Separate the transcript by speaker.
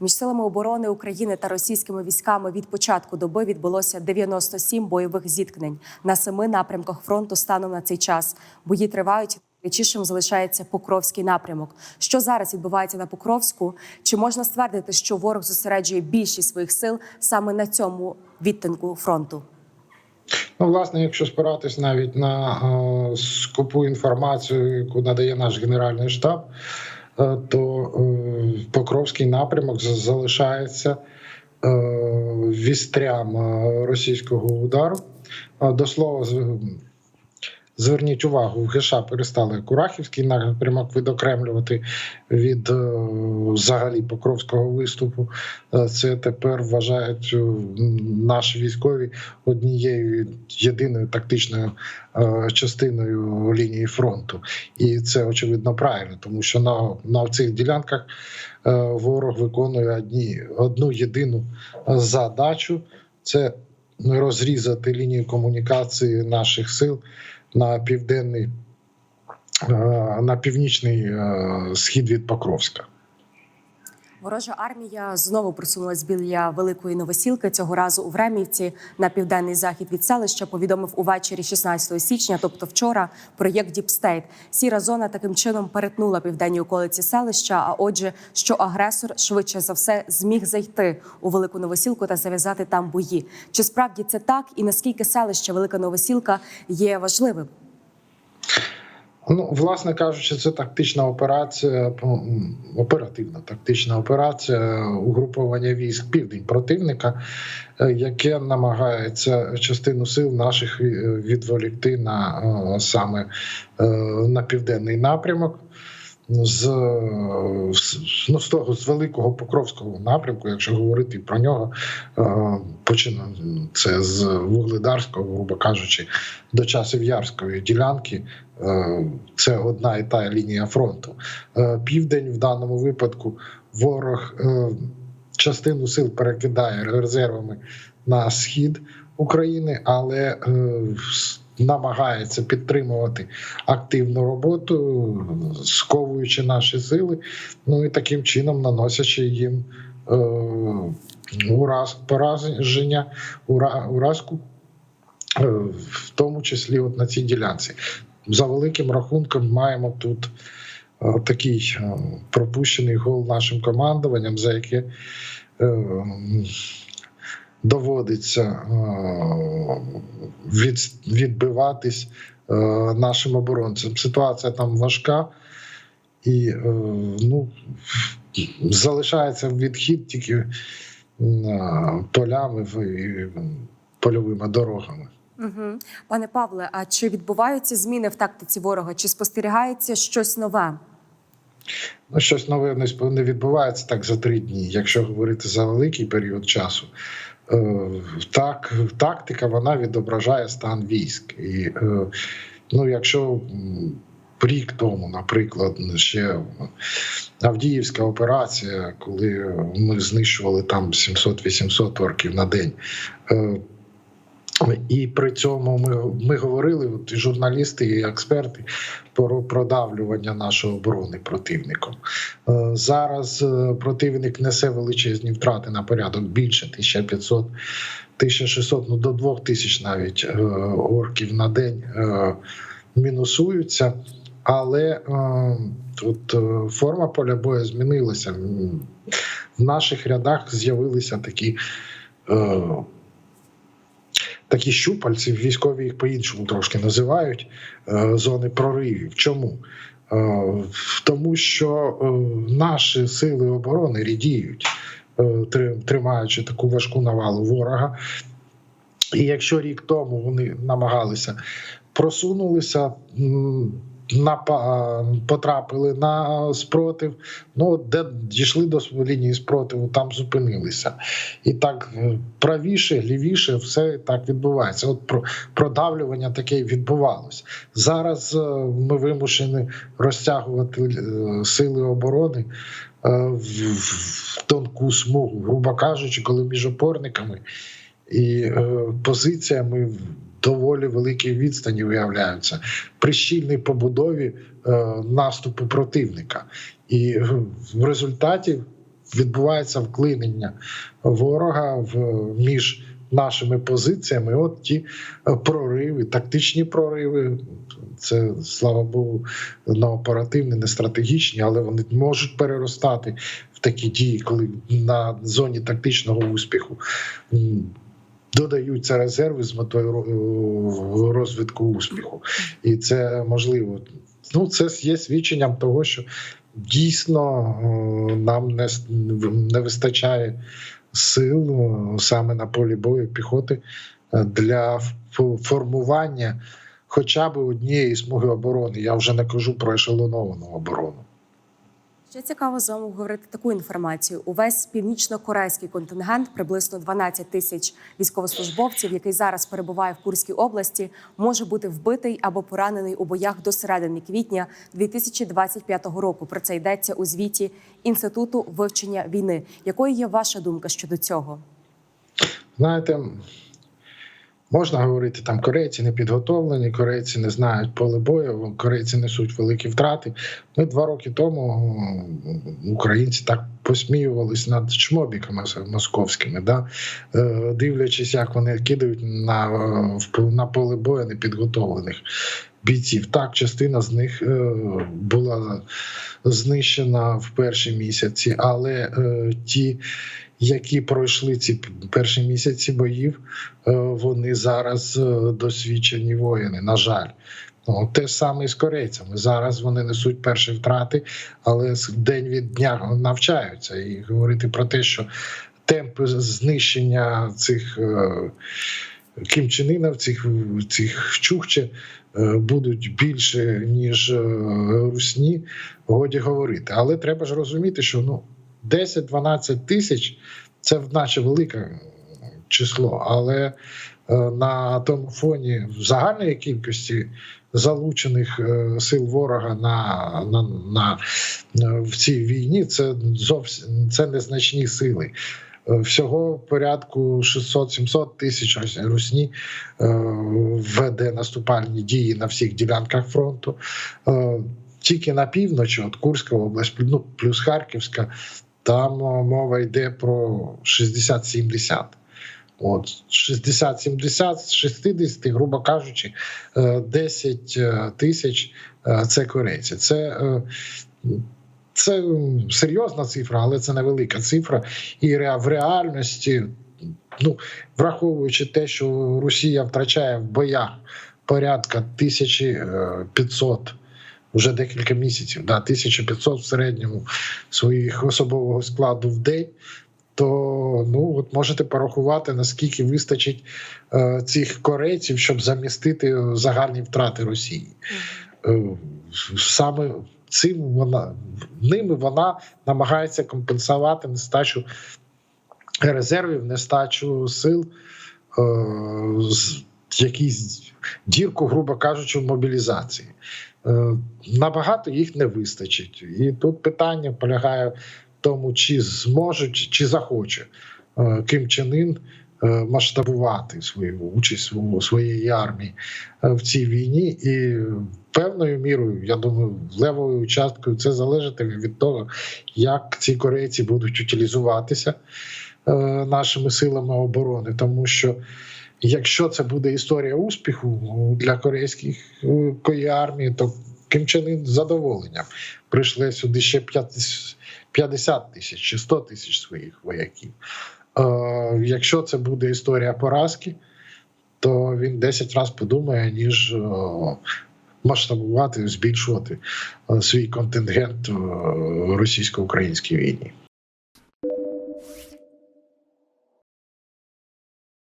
Speaker 1: Між силами оборони України та російськими військами від початку доби відбулося 97 бойових зіткнень на семи напрямках фронту станом на цей час. Бої тривають. Найчішим залишається Покровський напрямок. Що зараз відбувається на Покровську? Чи можна ствердити, що ворог зосереджує більшість своїх сил саме на цьому відтинку фронту?
Speaker 2: Ну, власне, якщо спиратись навіть на е, скупу інформацію, яку надає наш генеральний штаб, то е, Покровський напрямок залишається е, вістрям е, російського удару. Е, До слова, зверніть увагу, в ГШ перестали Курахівський напрямок відокремлювати від е, взагалі Покровського виступу. Е, Це тепер вважають е, наші військові однією єдиною тактичною частиною лінії фронту, і це очевидно правильно, тому що на, на цих ділянках ворог виконує одні, одну єдину задачу: це розрізати лінію комунікації наших сил на південний е, на північний е, схід від Покровська.
Speaker 1: Ворожа армія знову просунулась біля великої новосілки. Цього разу у Времівці на південний захід від селища повідомив увечері 16 січня, тобто вчора, проєкт Діпстейт. Сіра зона таким чином перетнула південні околиці селища. А отже, що агресор швидше за все зміг зайти у велику новосілку та зав'язати там бої. Чи справді це так? І наскільки селище Велика Новосілка є важливим?
Speaker 2: Ну, власне кажучи, це тактична операція, оперативна тактична операція угруповання військ південь противника, е, яке намагається частину сил наших відволікти на е, саме е, на південний напрямок. З, ну, з того з великого покровського напрямку, якщо говорити про нього, е, починає це з вугледарського, грубо кажучи, до часів ярської ділянки. Е, Це одна і та лінія фронту. Е, Південь в даному випадку ворог частину сил перекидає резервами на схід України, але е, намагається підтримувати активну роботу, сковуючи наші сили, ну і таким чином наносячи їм е, ураз, пораження, ура, уразку, е, в тому числі от на цій ділянці. За великим рахунком маємо тут е, такий е, пропущений гол нашим командуванням, за яке е, доводиться е, від, відбиватись е, нашим оборонцям. Ситуація там важка, і е, ну, залишається відхід тільки полями і польовими дорогами.
Speaker 1: Угу. Пане Павле, а чи відбуваються зміни в тактиці ворога? Чи спостерігається щось нове?
Speaker 2: Ну, щось нове не відбувається так за три дні. Якщо говорити за великий період часу, так тактика вона відображає стан військ. І е, ну, якщо рік тому, наприклад, ще Авдіївська операція, коли ми знищували там 700-800 орків на день. І при цьому ми, ми говорили, і журналісти і експерти, про продавлювання нашої оборони противником. Е, Зараз е, противник несе величезні втрати на порядок більше 1500, 1600, ну до 2000 навіть е, орків на день мінусуються. Але тут форма поля бою змінилася. В наших рядах з'явилися такі. Такі щупальці, військові їх по-іншому трошки називають е, зони проривів. Чому? Е, Тому що е, наші сили оборони рідіють, тримаючи таку важку навалу ворога. І якщо рік тому вони намагалися просунулися, напа- потрапили на спротив, ну де дійшли до лінії спротиву, там зупинилися. І так е, правіше, лівіше, все так відбувається. От про продавлювання таке відбувалося. Зараз е, ми вимушені розтягувати е, сили оборони в, тонку смугу, грубо кажучи, коли між опорниками і позиціями доволі великі відстані виявляються при щільній побудові е, наступу противника. І е, в результаті відбувається вклинення ворога в між нашими позиціями. От ті е, прориви, тактичні прориви. Це слава Богу, на оперативні, не стратегічні, але вони можуть переростати в такі дії, коли на зоні тактичного успіху додаються резерви з метою розвитку успіху, і це можливо. Ну, це є свідченням того, що дійсно е, нам не, не вистачає сил е, саме на полі бою піхоти е, для формування хоча б однієї смуги оборони. Я вже не кажу про ешелоновану оборону.
Speaker 1: Ще цікаво з вами говорити таку інформацію. Увесь північно-корейський контингент, приблизно 12 тисяч військовослужбовців, який зараз перебуває в Курській області, може бути вбитий або поранений у боях до середини квітня 2025 року. Про це йдеться у звіті інституту вивчення війни. Якою є ваша думка щодо цього?
Speaker 2: Знаєте, можна говорити, там корейці не підготовлені, корейці не знають поле бою, корейці несуть великі втрати. Ми два роки тому українці так посміювались над чмобіками московськими, да? Е, дивлячись, як вони кидають на, на поле бою непідготовлених бійців. Так, частина з них е, була знищена в перші місяці, але е, ті які пройшли ці перші місяці боїв, е, вони зараз е, досвідчені воїни. На жаль, ну те ж саме і з корейцями. Зараз вони несуть перші втрати, але день від дня навчаються і говорити про те, що темпи знищення цих е, кімчининів, цих цих чукче е, будуть більше ніж русні. Годі говорити, але треба ж розуміти, що ну. 10-12 тисяч це наче велике число, але е, на тому фоні загальної кількості залучених е, сил ворога на, на, на, на в цій війні це зовсім це незначні сили. Е, Всього порядку 600-700 тисяч рус- русні е, веде наступальні дії на всіх ділянках фронту. Е, Тільки на півночі, от Курська область, ну плюс Харківська, там мова йде про 60-70. От 60-70 з 60, грубо кажучи, е, 10 е, тисяч е, це корейці. Це, е, це серйозна цифра, але це невелика цифра. І в реальності, ну, враховуючи те, що Росія втрачає в боях порядка 1500 вже декілька місяців, да, 1500 в середньому своїх особового складу в день. То ну от можете порахувати наскільки вистачить е, цих корейців, щоб замістити загальні втрати Росії. Е, саме цим вона ними вона намагається компенсувати нестачу резервів, нестачу сил, е, з- якісь дірку, грубо кажучи, в мобілізації. Е, Набагато їх не вистачить, і тут питання полягає в тому, чи зможуть, чи захоче е, Ким Чен Ін е, масштабувати свою участь у своєї армії в цій війні, і певною мірою, я думаю, левою часткою це залежатиме від того, як ці корейці будуть утилізуватися нашими силами оборони, тому що. Якщо це буде історія успіху для корейської армії, то Ким Чен Ін з задоволенням прийшли сюди ще 50 тисяч чи 100 тисяч своїх вояків. Е, якщо це буде історія поразки, то він 10 разів подумає, ніж е, масштабувати, збільшувати е, свій контингент в російсько-українській війні.